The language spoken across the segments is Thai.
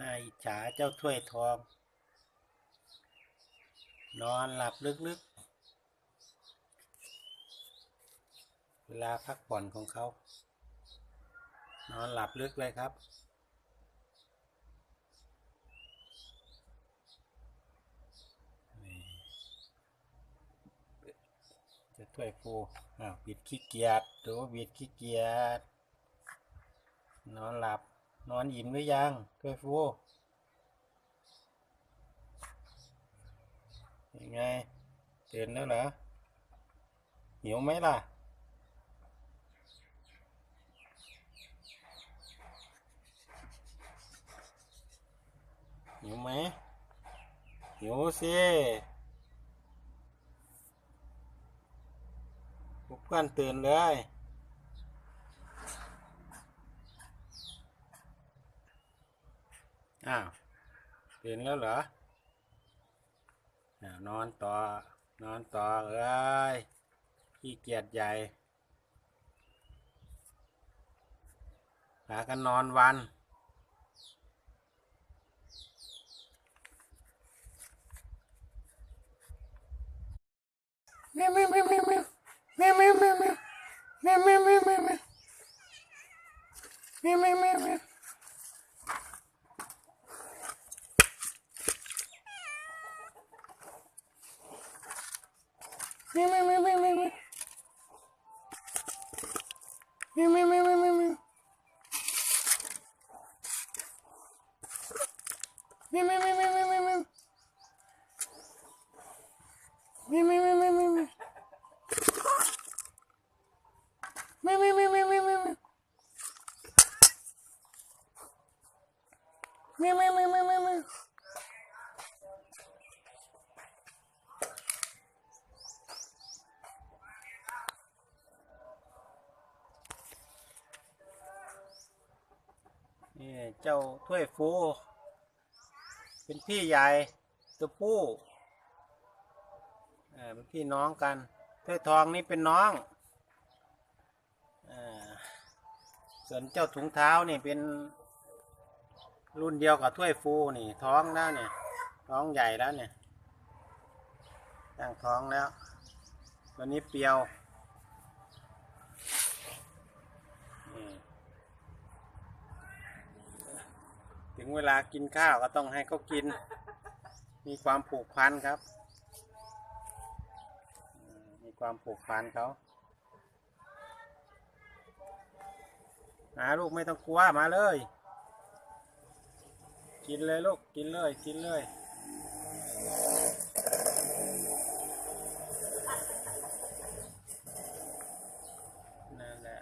นายจฉาเจ้าถ้วยทอง นอนหลับลึกๆ เวลาพักผ่อนของเขา นอนหลับลึกเลยครับ จะถ้วยฟูอ้าวบิดขี้เกียจดูบิดขี้เกียจนอนหลับ นอนอิ่มหรือยังถ้วยฟูยังไงตื่นแล้วเหรอหิวไหมล่ะ หิวไหมหิวสิพวกเพื่อนตื่นเลย อ้าวตื่นแล้วเหรออนอนต่อนอนต่อเอ้ยขี้เกียจใหญ่หากันนอนวันแมวแมวแมวแมวแมวแมวแมวแมวแมวแมวแมวแมวแมวแมวแมว Meu, meu, meu, meu, meu. Meu, meu, meu, meu, meu, meu. Meu, meu, meu, meu. เจ้าถ้วยฟู เป็นพี่ใหญ่ตัวผู้อ่าเป็นพี่น้องกันถ้วยทองนี่เป็นน้องอส่วนเจ้าถุงเท้านี่เป็นรุ่นเดียวกับถ้วยฟูนี่ท้องแล้วเนี่ยท้องใหญ่แล้วเนี่ยตั้งท้องแล้ว ตัวนี้เปียวนี่ ถึ งเวลากินข้าวก็ต้องให้เขากิน มีความผูกพันครับมมีความผูกพันเขามาลูกไม่ต้องกลัวมาเลย กินเลยลูกกินเลยกินเลยนั่นแหละ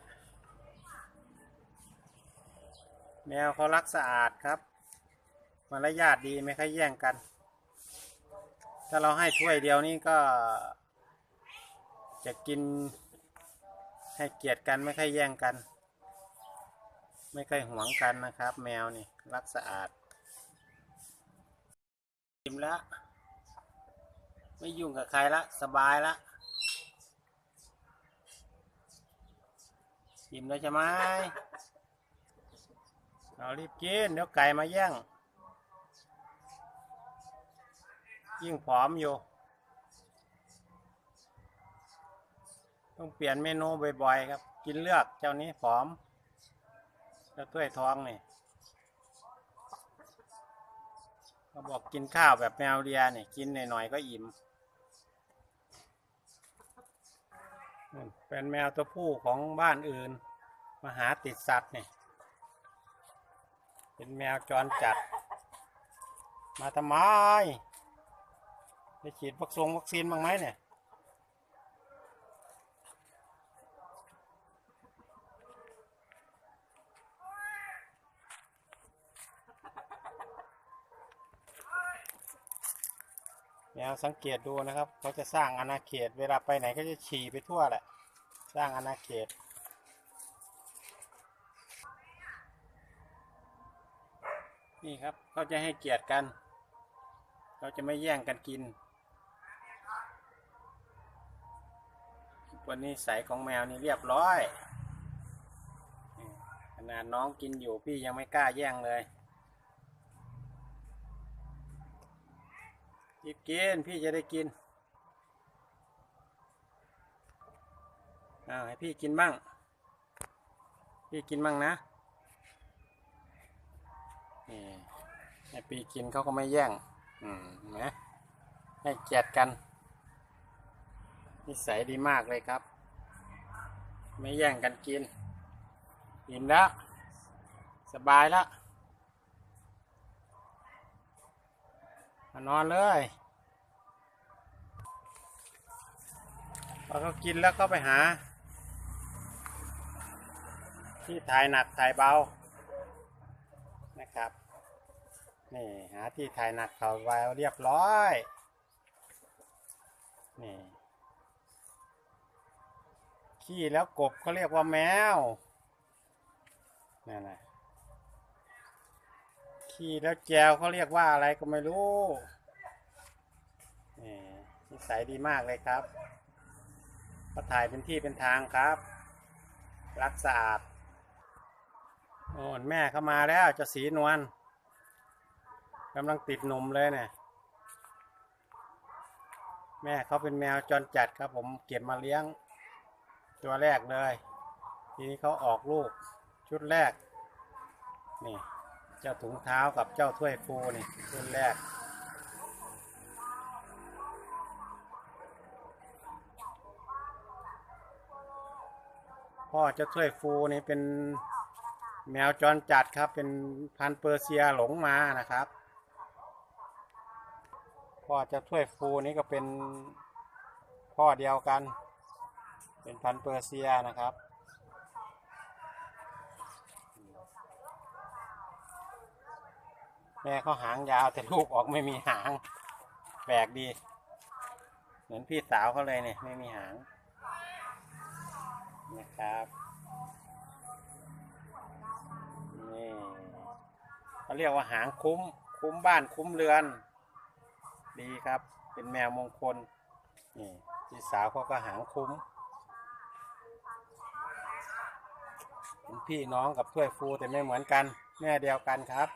แมวเขารักสะอาดครับ มารยาทดีไม่ค่อยแย่งกัน ถ้าเราให้ถ้วยเดียวนี่ก็ จะกินให้เกียรติกันไม่ค่อยแย่งกัน ไม่ค่อยหวงกันนะครับ แมวนี่รักสะอาดอิ่มแล้วไม่ยุ่งกับใครละสบายละอิ่มแล้วใช่ไหมเอารีบกินเดี๋ยวไก่มาแย่ง ยิ่งผอมอยู่ ต้องเปลี่ยนเมนูบ่อยๆครับ กินเลือกเจ้านี้ผอม แล้วถ้วยทองนี่เขาบอกกินข้าวแบบแมวเรียเนี่ยกินหน่อยๆก็อิ่มเป็นแมวตัวผู้ของบ้านอื่น มาหาติดสัตว์เนี่ยเป็นแมวจรจัด มาทำไม ไปฉีดวัคซงวัคซีนบ้างไหมเนี่ยแมวสังเกตดูนะครับ เขาจะสร้างอาณาเขต เวลาไปไหนก็จะฉี่ไปทั่วแหละ สร้างอาณาเขตนี่ครับเขาจะให้เกียรติกันเขาจะไม่แย่งกันกิน วันนี้ใสของแมวนี่เรียบร้อย ขนาดน้องกินอยู่พี่ยังไม่กล้าแย่งเลยหยิบกินพี่จะได้กินอาให้พี่กินบ้าง พี่กินบ้างนะนี่ให้พี่กินเขาก็ไม่แย่ง อืมนะให้เกียดกัน นิสัยดีมากเลยครับ ไม่แย่งกันกินอิ่มแล้วสบายแล้วนอนเลยพอเขากินแล้วก็ไปหา ที่ถ่ายหนักถ่ายเบานะครับนี่หาที่ถ่ายหนักเขาไว้เรียบร้อยนี่ ขี้แล้วกบเขาเรียกว่าแมวนั่นะขี้แล้วแจวเขาเรียกว่าอะไรก็ไม่รู้นี่นิสัยดีมากเลยครับก็ถ่ายเป็นที่เป็นทางครับ รักสะอาดโอ้แม่เข้ามาแล้วจะสีนวลกำลังติดหนุ่มเลยเนี่ย แม่เขาเป็นแมวจรจัดครับผมเก็บมาเลี้ยง ตัวแรกเลย ทีนี้เขาออกลูกชุดแรก นี่ เจ้าถุงเท้ากับเจ้าถ้วยฟูนี่ชุดแรก พ่อเจ้าถ้วยฟูนี่เป็นแมวจรจัดครับ เป็นพันเปอร์เซียหลงมานะครับพ่อเจ้าถ้วยฟูนี่ก็เป็นพ่อเดียวกัน เป็นพันเปอร์เซียนะครับ แม่เขาหางยาวแต่ลูกออกไม่มีหางแปลกดี เหมือนพี่สาวเขาเลยเนี่ย ไม่มีหางนะครับนี่เขาเรียกว่าหางคุ้ม คุ้มบ้านคุ้มเรือน ดีครับ เป็นแมวมงคลนี่พี่สาวเขาก็หางคุ้ม เป็น พี่น้องกับถ้วยฟูแต่ไม่เหมือนกันแม่เดียวกันครับ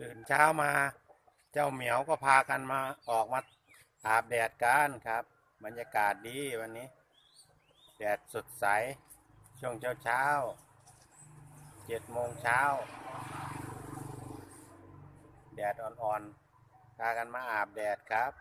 ตื่นเช้ามา เจ้าเหมียวก็พากันมาออกมาอาบแดดกันครับ บรรยากาศดีวันนี้ แดดสดใส ช่วงเช้าเช้าเจ็ดโมงเช้า แดดอ่อนๆพากันมาอาบแดดครับ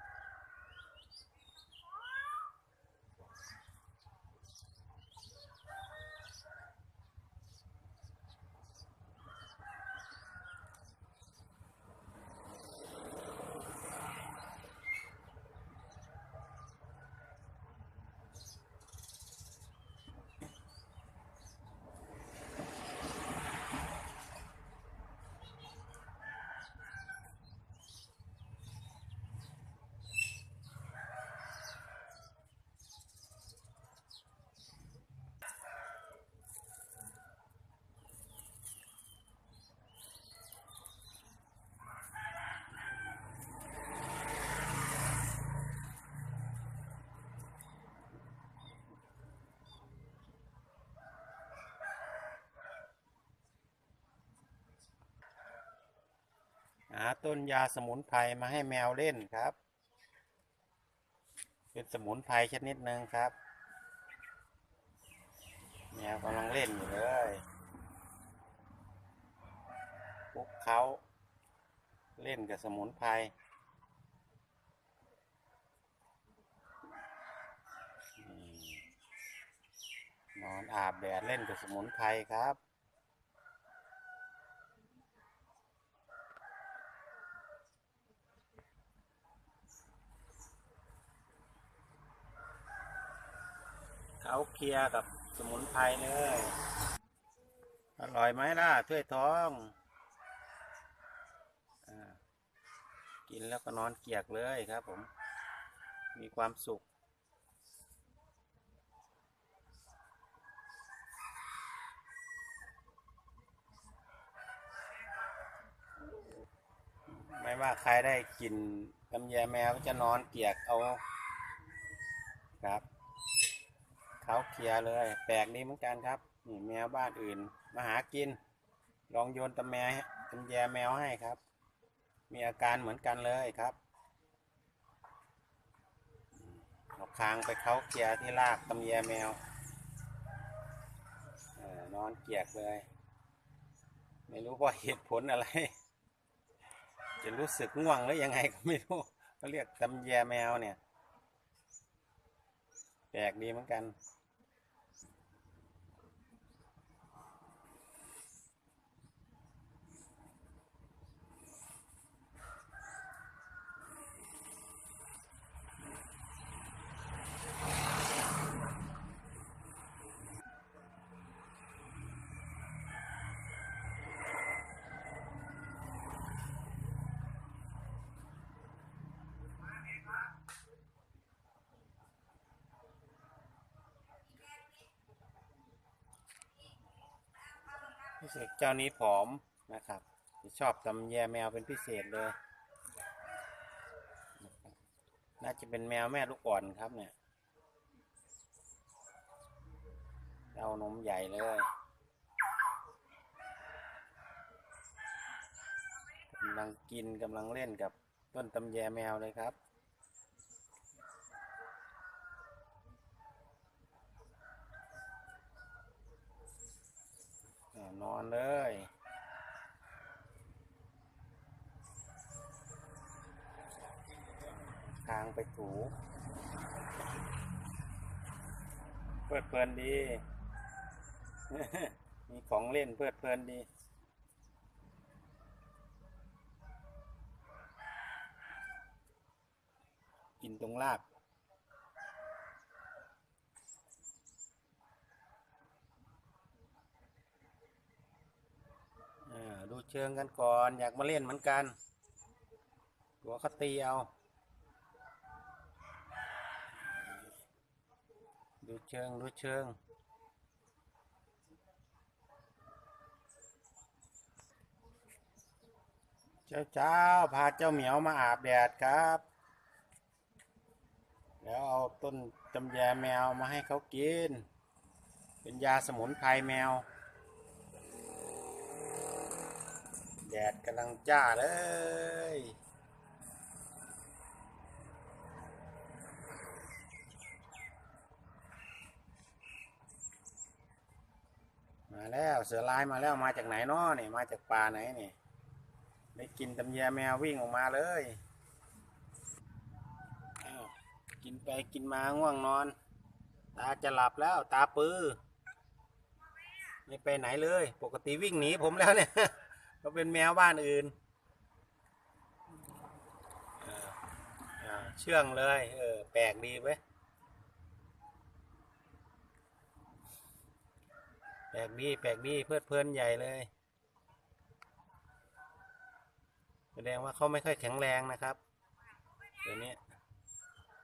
ต้นยาสมุนไพรมาให้แมวเล่นครับ เป็นสมุนไพรชนิดหนึ่งครับ แมวกำลังเล่นอยู่เลยปลุกเขาเล่นกับสมุนไพรนอนอาบแดดเล่นกับสมุนไพรครับ เคลียกับสมุนไพรเลยอร่อยไหมล่ะถ้วยทองอกินแล้วก็นอนเกียกเลยครับผม มีความสุขไม่ว่าใครได้กินกำแยแมวก็จะนอนเกียกเอาครับ เขาเคลียร์เลย แปลกดีเหมือนกันครับนี่แมวบ้านอื่น มาหากิน ลองโยนตำแมตำแยแมวให้ครับ มีอาการเหมือนกันเลยครับเอาคางไปเขาเกียร์ที่ลากตำแยแมวออนอนเกียกเลย ไม่รู้ว่าเหตุผลอะไร จะรู้สึกง่วงหรือยังไงก็ไม่รู้เขาเรียกตำแยแมวเนี่ยแปลกดีเหมือนกัน เศษเจ้านี้ผอมนะครับ ชอบตำแยแมวเป็นพิเศษเลย น่าจะเป็นแมวแม่ลูกอ่อนครับเนี่ยเอานมใหญ่เลยกำลังกินกำลังเล่นกับต้นตำแยแมวเลยครับ เลย ทางไปถูเพลิดเพลินดี มีของเล่นเพลิดเพลินดี กินตรงลาก อ่าดูเชิงกันก่อน อยากมาเล่นเหมือนกันหัวเขาตีเอา ดูเชิง ดูเชิง เจ้าเจ้าพาเจ้าเหมียวมาอาบแดดครับ แล้วเอาต้นจำแยแมวมาให้เขากิน เป็นยาสมุนไพรแมว แดดกำลังจ้าเลย มาแล้วเสือลายมาแล้วมาจากไหนน้อเนี่ยมาจากป่าไหนเนี่ยได้กินตำแยแมววิ่งออกมาเลยกินไปกินมาง่วงนอน ตาจะหลับแล้วตาปือไม่ไปไหนเลย ปกติวิ่งหนีผมแล้วเนี่ย ก็เป็นแมวบ้านอื่นเชื่องเลย เออ แปลกดีเว้ยแปลกดีแปลกดีเพลิดเพลินใหญ่เลยแสดงว่าเขาไม่ค่อยแข็งแรงนะครับเดี๋ยวนี้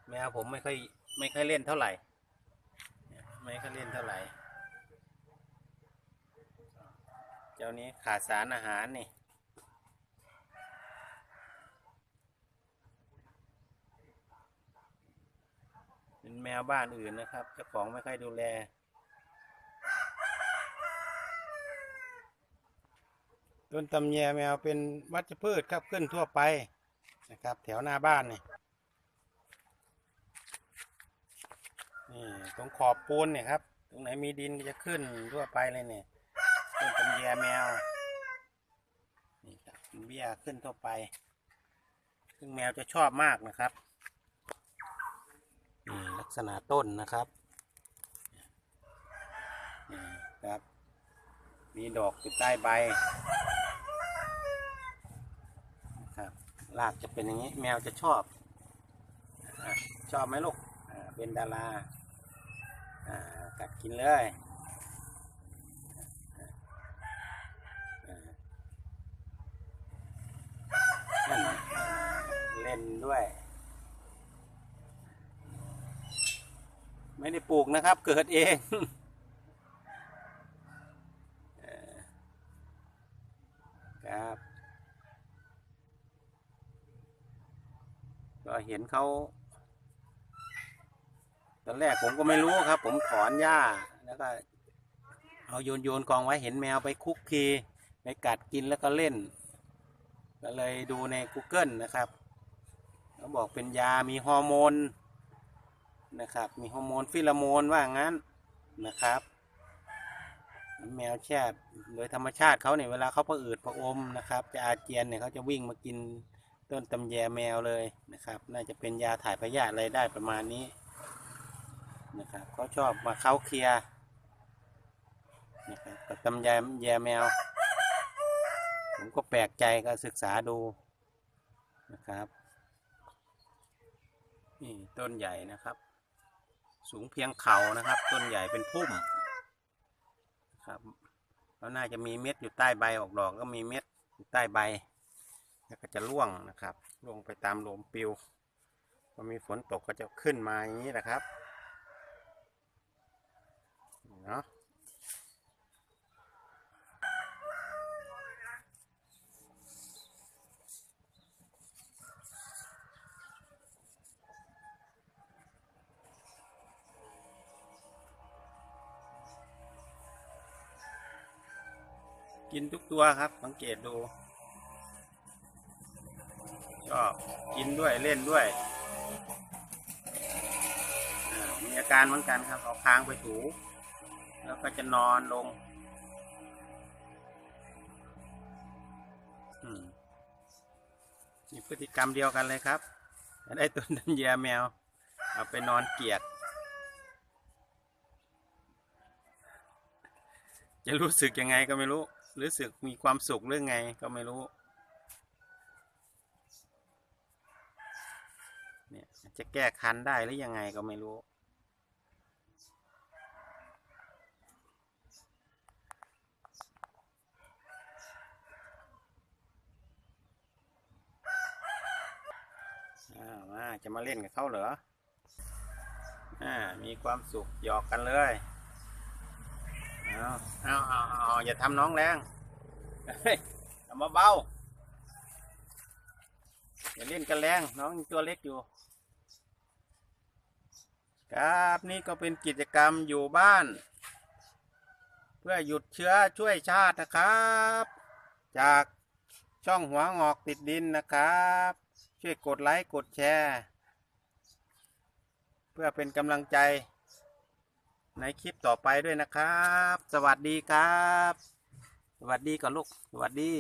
แมวผมไม่ค่อยไม่ค่อยเล่นเท่าไหร่ ไม่ค่อยเล่นเท่าไหร่ เจ้านี้ขาดสารอาหารนี่เป็นแมวบ้านอื่นนะครับ เจ้าของไม่ค่อยดูแล ต้นตำแยแมวเป็นวัชพืชครับขึ้นทั่วไปนะครับ แถวหน้าบ้านนี่นี่ตรงขอบปูนเนี่ยครับ ตรงไหนมีดินก็จะขึ้นทั่วไปเลยเนี่ย ต้นตำแยแมว นี่ครับเบี้ยขึ้นทั่วไป ซึ่งแมวจะชอบมากนะครับนี่ลักษณะต้นนะครับนี่ครับ มีดอกอยู่ใต้ใบนะครับรากจะเป็นอย่างนี้ แมวจะชอบอชอบไหมลูกเป็นดาราอ่ากัดกินเลย นั่น เล่นด้วย ไม่ได้ปลูกนะครับ เกิดเองครับก็เห็นเขาตอนแรกผมก็ไม่รู้ครับ ผมถอนหญ้าแล้วก็เอาโยนโยนกองไว้เห็นแมวไปคุกคีไปกัดกินแล้วก็เล่น ก็เลยดูใน Google นะครับเขาบอกเป็นยามีฮอร์โมนนะครับ มีฮอร์โมนฟิลโมนว่างั้นนะครับ แมวแช่โดยธรรมชาติเขาเนี่ยเวลาเขาผะอืดผะอมนะครับ จะอาเจียนเนี่ยเขาจะวิ่งมากินต้นตำแยแมวเลยนะครับ น่าจะเป็นยาถ่ายพยาธิอะไรได้ประมาณนี้นะครับเขาชอบมาเข้าเคลียร์นะครับกับตำแยแยแมว ผมก็แปลกใจก็ศึกษาดูนะครับ นี่ต้นใหญ่นะครับ สูงเพียงเข่านะครับ ต้นใหญ่เป็นพุ่มครับแล้วน่าจะมีเม็ดอยู่ใต้ใบออกดอกก็มีเม็ดอยู่ใต้ใบ แล้วก็จะร่วงนะครับร่วงไปตามลมปิวพอมีฝนตกก็จะขึ้นมาอย่างนี้นะครับเนาะ กินทุกตัวครับ สังเกตดู ชอบกินด้วยเล่นด้วย มีอาการเหมือนกันครับ เอาค้างไปถู แล้วก็จะนอนลงมีพฤติกรรมเดียวกันเลยครับ ได้ตัวนันเยียแมว เอาไปนอนเกียด จะรู้สึกยังไงก็ไม่รู้ รู้สึกมีความสุขหรือไงก็ไม่รู้ เนี่ยจะแก้คันได้หรือยังไงก็ไม่รู้อ้าวมาจะมาเล่นกับเขาเหรอ อ่า มีความสุขหยอกกันเลย เอาเอาเอาเอาอย่าทำน้องแรงเฮ้ยทำเบาๆอย่าเล่นกันแรงน้องยังตัวเล็กอยู่ ครับนี่ก็เป็นกิจกรรมอยู่บ้าน เพื่อหยุดเชื้อช่วยชาตินะครับ จากช่องหัวงอกติดดินนะครับ ช่วยกดไลค์กดแชร์ เพื่อเป็นกำลังใจ ในคลิปต่อไปด้วยนะครับ สวัสดีครับ สวัสดีก่อนลูก สวัสดี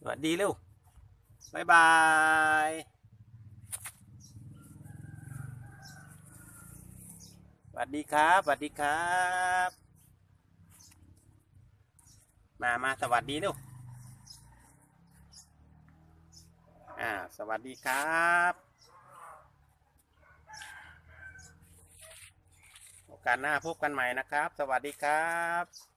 สวัสดีเร็วบ๊ายบายสวัสดีครับสวัสดีครับ มามาสวัสดีเร็วอ่า สวัสดีครับ โอ กาสหน้าพบกันใหม่นะครับ สวัสดีครับ